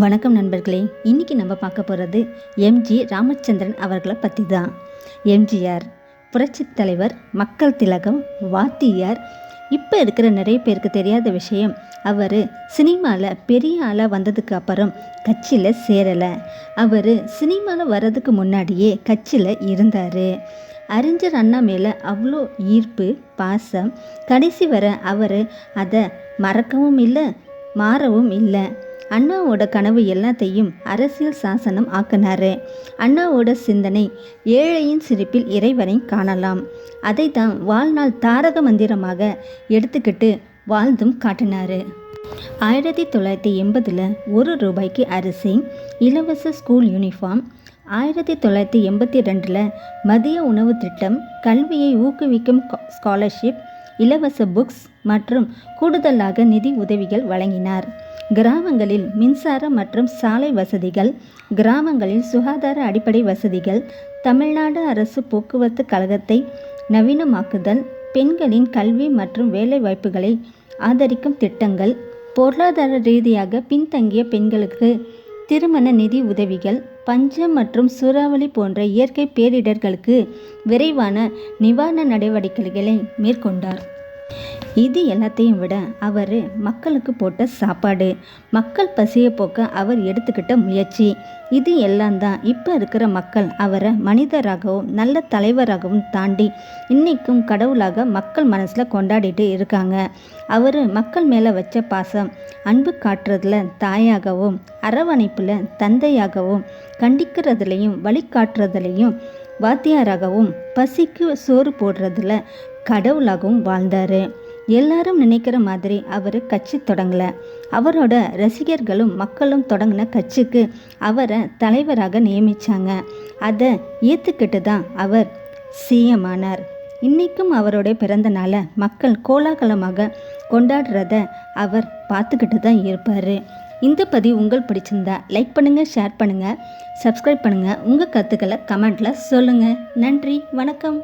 வணக்கம் நண்பர்களே. இன்றைக்கி நம்ம பார்க்க போகிறது எம்ஜி ராமச்சந்திரன் அவர்களை பற்றி தான் எம்ஜிஆர் புரட்சி தலைவர் மக்கள் திலகம் வாத்தியார். இப்போ இருக்கிற நிறைய பேருக்கு தெரியாத விஷயம் அவர் சினிமாவில் பெரிய ஆளாக வந்ததுக்கு அப்புறம் கட்சியில் சேரலை. அவர் சினிமாவில் வர்றதுக்கு முன்னாடியே கட்சியில் இருந்தார். அறிஞர் அண்ணா மேலே அவ்வளோ ஈர்ப்பு பாசம். கடைசி வர அவர் அதை மறக்கவும் இல்லை மாறவும் இல்லை. அண்ணாவோட கனவு எல்லாத்தையும் அரசியல் சாசனம் ஆக்கினாரு. அண்ணாவோட சிந்தனை ஏழையின் சிரிப்பில் இறைவனை காணலாம். அதை தான் வாழ்நாள் தாரக மந்திரமாக எடுத்துக்கிட்டு வாழ்ந்தும் காட்டினாரு. ஆயிரத்தி தொள்ளாயிரத்தி எண்பதில் ஒரு ரூபாய்க்கு அரிசி இலவச ஸ்கூல் யூனிஃபார்ம் ஆயிரத்தி தொள்ளாயிரத்தி எண்பத்தி ரெண்டில் மதிய உணவு திட்டம் கல்வியை ஊக்குவிக்கும் ஸ்காலர்ஷிப் இலவச புக்ஸ் மற்றும் கூடுதலாக நிதி உதவிகள் வழங்கினார். கிராமங்களில் மின்சார மற்றும் சாலை வசதிகள் கிராமங்களில் சுகாதார அடிப்படை வசதிகள் தமிழ்நாடு அரசு போக்குவரத்து கழகத்தை நவீனமாக்குதல் பெண்களின் கல்வி மற்றும் வேலைவாய்ப்புகளை ஆதரிக்கும் திட்டங்கள் பொருளாதார ரீதியாக பின்தங்கிய பெண்களுக்கு திருமண நிதி உதவிகள் பஞ்சம் மற்றும் சூறாவளி போன்ற இயற்கை பேரிடர்களுக்கு விரைவான நிவாரண நடவடிக்கைகளை மேற்கொண்டார். இது எல்லாத்தையும் விட அவர் மக்களுக்கு போட்ட சாப்பாடு மக்கள் பசியை போக்க அவர் எடுத்துக்கிட்ட முயற்சி. இது எல்லாம் தான் இப்போ இருக்கிற மக்கள் அவரை மனிதராகவும் நல்ல தலைவராகவும் தாண்டி இன்றைக்கும் கடவுளாக மக்கள் மனசில் கொண்டாடிட்டு இருக்காங்க. அவர் மக்கள் மேலே வச்ச பாசம் அன்பு காட்டுறதுல தாயாகவும் அரவணைப்பில் தந்தையாகவும் கண்டிக்கிறதுலையும் வழிகாட்டுறதுலையும் வாத்தியாராகவும் பசிக்கு சோறு போடுறதுல கடவுளாகவும் வாழ்ந்தார். எல்லாரும் நினைக்கிற மாதிரி அவர் கட்சி தொடங்கலை. அவரோட ரசிகர்களும் மக்களும் தொடங்கின கட்சிக்கு அவரை தலைவராக நியமித்தாங்க அதை ஏற்றுக்கிட்டு தான் அவர் சிஎம் ஆனார். இன்றைக்கும் அவருடைய பிறந்த நாளை மக்கள் கோலாகலமாக கொண்டாடுறத அவர் பார்த்துக்கிட்டு தான் இருப்பார். இந்த பதிவு உங்கள் பிடிச்சிருந்தா லைக் பண்ணுங்கள் ஷேர் பண்ணுங்கள் சப்ஸ்கிரைப் பண்ணுங்கள் உங்கள் கருத்துக்களை கமெண்ட்டில் சொல்லுங்கள் நன்றி வணக்கம்.